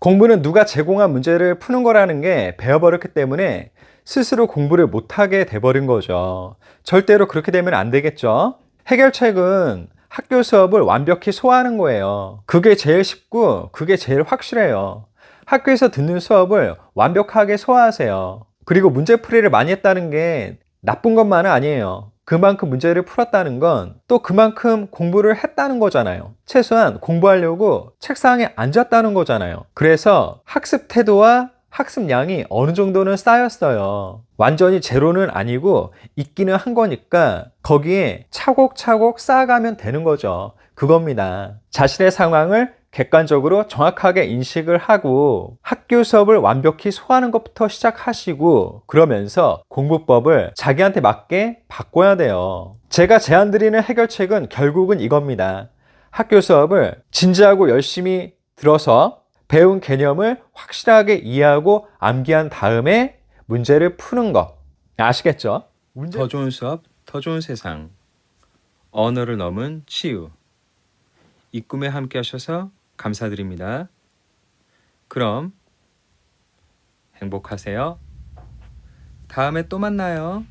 공부는 누가 제공한 문제를 푸는 거라는 게 배워버렸기 때문에 스스로 공부를 못하게 돼버린 거죠. 절대로 그렇게 되면 안 되겠죠. 해결책은 학교 수업을 완벽히 소화하는 거예요. 그게 제일 쉽고 그게 제일 확실해요. 학교에서 듣는 수업을 완벽하게 소화하세요. 그리고 문제풀이를 많이 했다는 게 나쁜 것만은 아니에요. 그만큼 문제를 풀었다는 건 또 그만큼 공부를 했다는 거잖아요. 최소한 공부하려고 책상에 앉았다는 거잖아요. 그래서 학습 태도와 학습량이 어느 정도는 쌓였어요. 완전히 제로는 아니고 있기는 한 거니까 거기에 차곡차곡 쌓아가면 되는 거죠. 그겁니다. 자신의 상황을 객관적으로 정확하게 인식을 하고 학교 수업을 완벽히 소화하는 것부터 시작하시고 그러면서 공부법을 자기한테 맞게 바꿔야 돼요. 제가 제안 드리는 해결책은 결국은 이겁니다. 학교 수업을 진지하고 열심히 들어서 배운 개념을 확실하게 이해하고 암기한 다음에 문제를 푸는 거. 아시겠죠? 문제... 더 좋은 수업, 더 좋은 세상. 언어를 넘은 치유. 이 꿈에 함께 하셔서 감사드립니다. 그럼 행복하세요. 다음에 또 만나요.